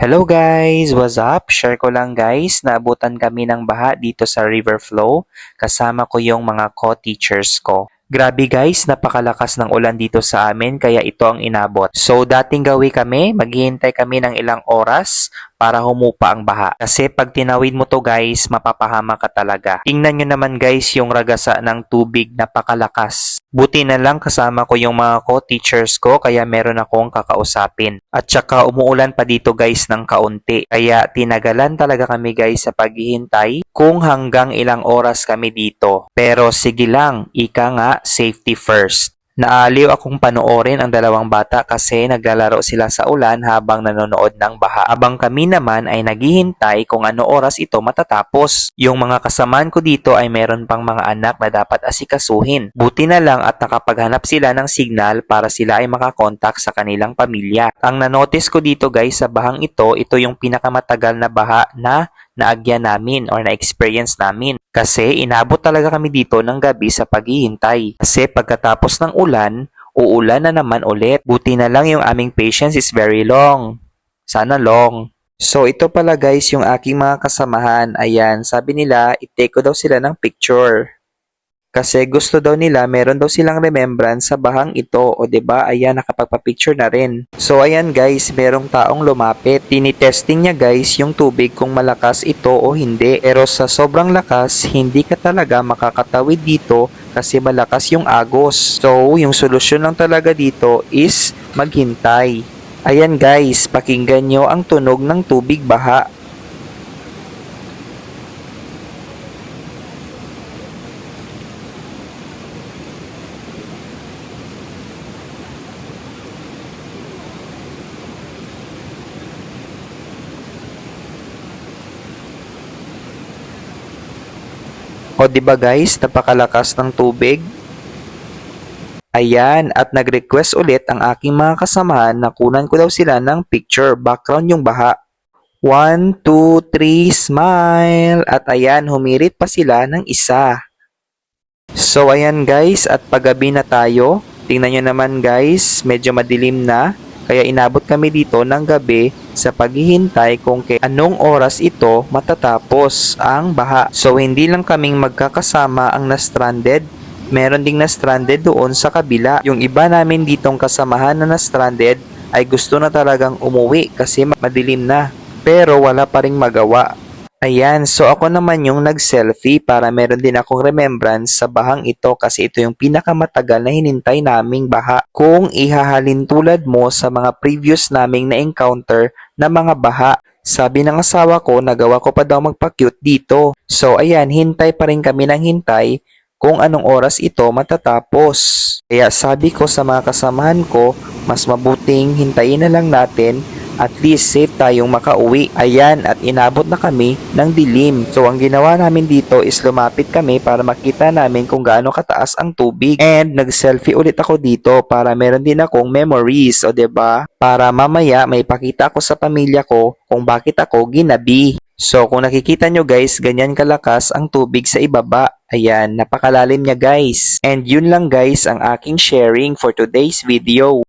Hello guys! What's up? Share ko lang guys, naabutan kami ng baha dito sa river flow. Kasama ko yung mga co-teachers ko. Grabe guys, napakalakas ng ulan dito sa amin kaya ito ang inabot. So dating gawi kami, maghihintay kami ng ilang oras para humupa ang baha. Kasi pag tinawid mo to guys, mapapahama ka talaga. Tingnan nyo naman guys yung ragasa ng tubig, napakalakas. Buti na lang kasama ko yung mga co-teachers ko kaya meron akong kakausapin. At saka umuulan pa dito guys ng kaunti. Kaya tinagalan talaga kami guys sa paghihintay kung hanggang ilang oras kami dito. Pero sige lang, ika nga, safety first. Naaliw akong panoorin ang dalawang bata kasi naglalaro sila sa ulan habang nanonood ng baha. Habang kami naman ay naghihintay kung ano oras ito matatapos. Yung mga kasamaan ko dito ay meron pang mga anak na dapat asikasuhin. Buti na lang at nakapaghanap sila ng signal para sila ay makakontak sa kanilang pamilya. Ang nanotice ko dito guys sa bahang ito, ito yung pinakamatagal na baha na naagyan namin or na-experience namin. Kasi inabot talaga kami dito ng gabi sa paghihintay. Kasi pagkatapos ng ulan, uulan na naman ulit. Buti na lang yung aming patience is very long. Sana long. So ito pala guys yung aking mga kasamahan. Ayan, sabi nila, i-take ko daw sila ng picture. Kasi gusto daw nila, meron daw silang remembrance sa bahang ito. O ba ayan, nakapagpa-picture na rin. So ayan guys, merong taong lumapit. Tinitesting niya guys yung tubig kung malakas ito o hindi. Pero sa sobrang lakas, hindi ka talaga makakatawid dito kasi malakas yung agos. So yung solusyon lang talaga dito is maghintay. Ayan guys, pakinggan nyo ang tunog ng tubig baha. O di ba guys, napakalakas ng tubig? Ayan, at nag-request ulit ang aking mga kasamahan na kunan ko daw sila ng picture, background yung baha. 1, 2, 3, smile! At ayan, humirit pa sila ng isa. So ayan guys, at paggabi na tayo. Tingnan nyo naman guys, medyo madilim na. Kaya inabot kami dito ng gabi sa paghihintay kung kay anong oras ito matatapos ang baha. So hindi lang kaming magkakasama ang na-stranded, meron ding na-stranded doon sa kabila. Yung iba namin ditong kasamahan na na-stranded ay gusto na talagang umuwi kasi madilim na. Pero wala pa ring magawa. Ayan, so ako naman yung nag-selfie para meron din akong remembrance sa bahang ito kasi ito yung pinakamatagal na hinintay naming baha. Kung ihahalin tulad mo sa mga previous naming na-encounter na mga baha, sabi ng asawa ko, nagawa ko pa daw magpa-cute dito. So ayan, hintay pa rin kami ng hintay kung anong oras ito matatapos. Kaya sabi ko sa mga kasamahan ko, mas mabuting hintayin na lang natin at least safe tayong makauwi. Ayan, at inabot na kami ng dilim. So, ang ginawa namin dito is lumapit kami para makita namin kung gaano kataas ang tubig. And, nag-selfie ulit ako dito para meron din akong memories, o ba? Para mamaya may pakita ako sa pamilya ko kung bakit ako ginabi. So, kung nakikita nyo guys, ganyan kalakas ang tubig sa ibaba. Ayan, napakalalim niya guys. And yun lang guys ang aking sharing for today's video.